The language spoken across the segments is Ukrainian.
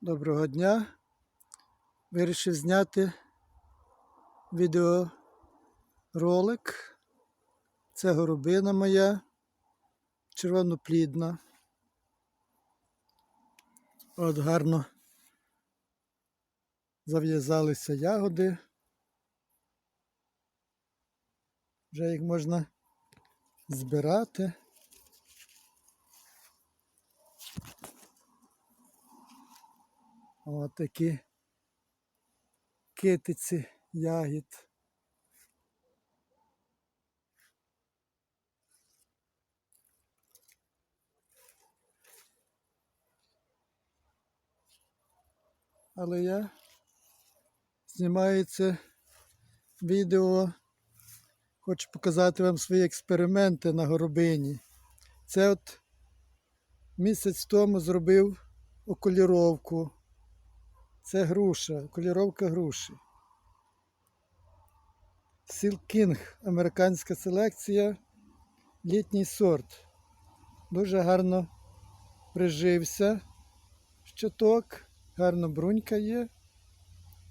Доброго дня. Вирішив зняти відеоролик. Це горобина моя, червоноплідна. От гарно зав'язалися ягоди. Вже їх можна збирати. От такі китиці ягід. Але я знімаю це відео, хочу показати вам свої експерименти на горобині. Це от місяць тому зробив окуліровку. Це груша, окуліровка груші. Сіл Кінг, американська селекція, літній сорт. Дуже гарно прижився щиток, гарно брунька є.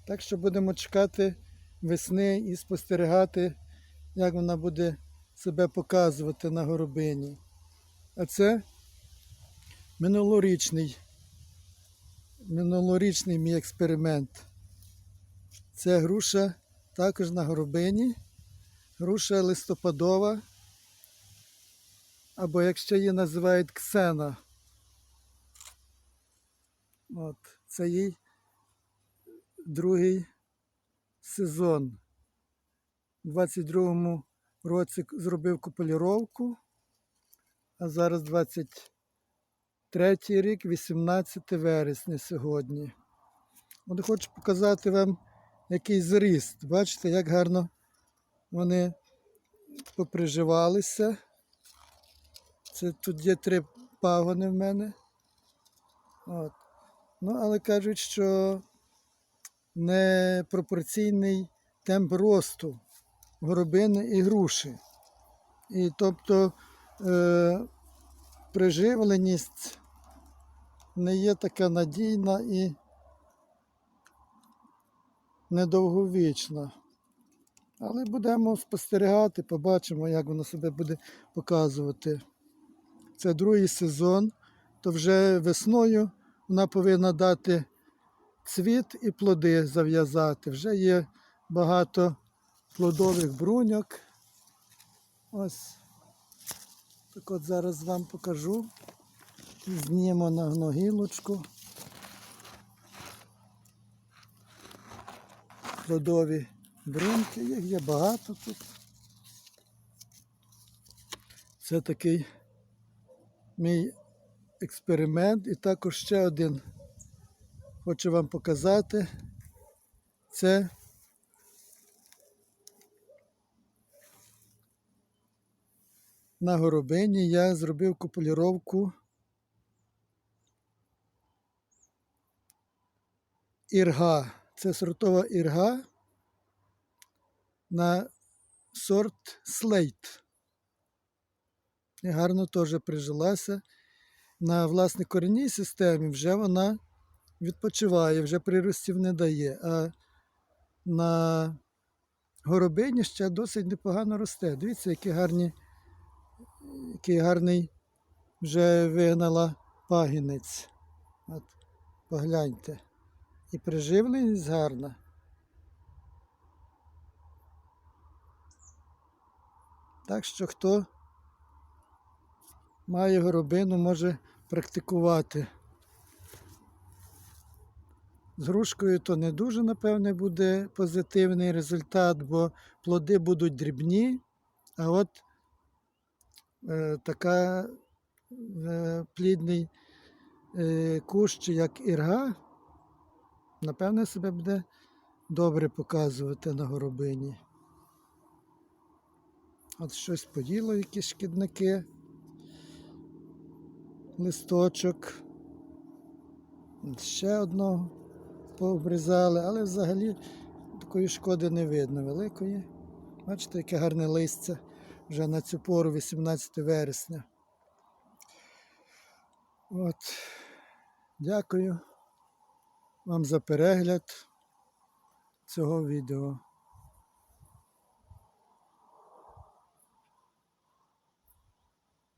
Так що будемо чекати весни і спостерігати, як вона буде себе показувати на горобині. А це минулорічний минулорічний мій експеримент. Це груша також на горобині. Груша листопадова. Або якщо її називають ксена. От, це їй другий сезон. У 22-му році зробив куполіровку, а зараз 20. Третій рік, 18 вересня сьогодні. От хочу показати вам який зріст. Бачите, як гарно вони поприживалися. Це тут є три пагони в мене. От. Ну, але кажуть, що непропорційний темп росту горобини і груші. І тобто е, приживленість не є така надійна і недовговічна. Але будемо спостерігати, побачимо, як воно себе буде показувати. Це другий сезон, то вже весною вона повинна дати цвіт і плоди зав'язати. Вже є багато плодових бруньок. Ось. Так от зараз вам покажу. Знімо на гногілочку. Плодові бруньки, їх є багато тут. Це такий мій експеримент і також ще один хочу вам показати. Це на горобині я зробив купуліровку ірга. Це сортова ірга на сорт слейт. І гарно теж прижилася. На власне корінній системі вже вона відпочиває, вже приростів не дає. А на горобині ще досить непогано росте. Дивіться, які гарні, який гарний вже вигнала пагінець. От, погляньте. І приживленість гарна. Так що хто має горобину, може практикувати. З грушкою то не дуже, напевне, буде позитивний результат, бо плоди будуть дрібні, а от така е, плідний е, кущ, як ірга, напевне, себе буде добре показувати на горобині. От щось поїло, якісь шкідники, листочок. Ще одного пообрізали, але взагалі такої шкоди не видно великої. Бачите, яке гарне листя вже на цю пору 18 вересня. От. Дякую. вам за перегляд цього відео.